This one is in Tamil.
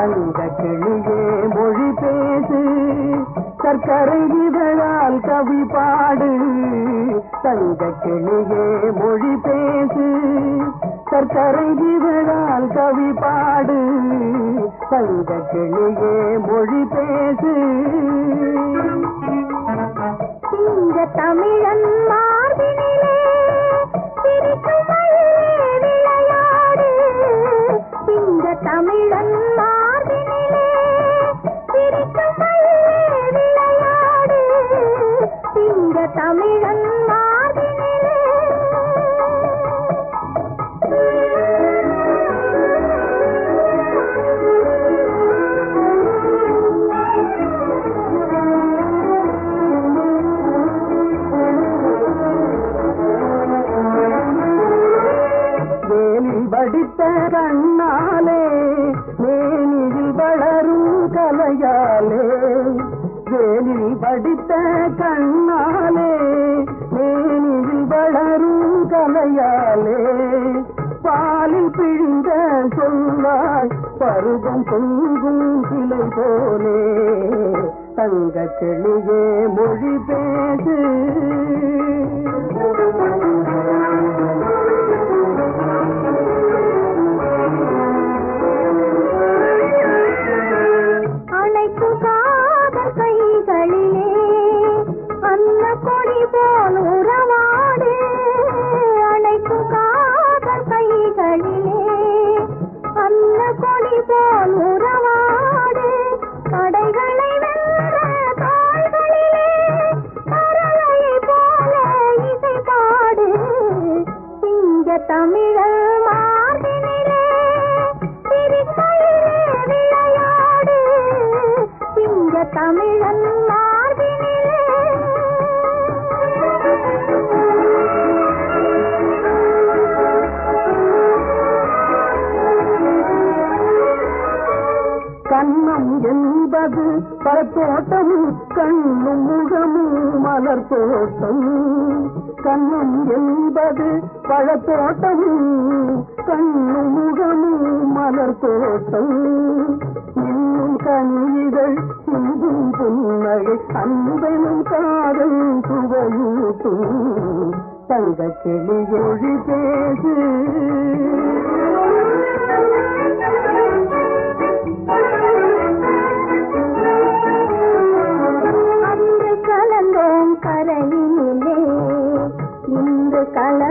தங்க கிளியே மொழி பேசு. சர்க்கரை இதழால் கவி பாடு. தங்க கிளியே மொழி பேசு. சர்க்கரை இதழால் கவி பாடு. தங்க கிளியே மொழி பேசு. இந்த தமிழன் படித்த கண்ணாலே மேனியில் வளரும் கலையாலே வேலில் படித்த கண்ணாலே மேனியில் வளரும் கலையாலே பாலில் பிழிந்த சொல்லாய் பருவம் பொங்கும் சிலை போலே தங்க கிளியே மொழி பேசு. தமிழன் கண்ணம் என்பது பழத்தோட்டம் கண்ணும் முகமும் மலர் தோட்டம் கண்ணம் என்பது பழத்தோட்டம் கண்ணு முகமும் மலர் தோட்டம். இன்னும் கனிதழ் சிந்தும் புன்னகை அன்பனும் காதல் சுவையூட்டும். தங்க ஒழி பேசு. கலந்தோம் கரையிலே இந்த கல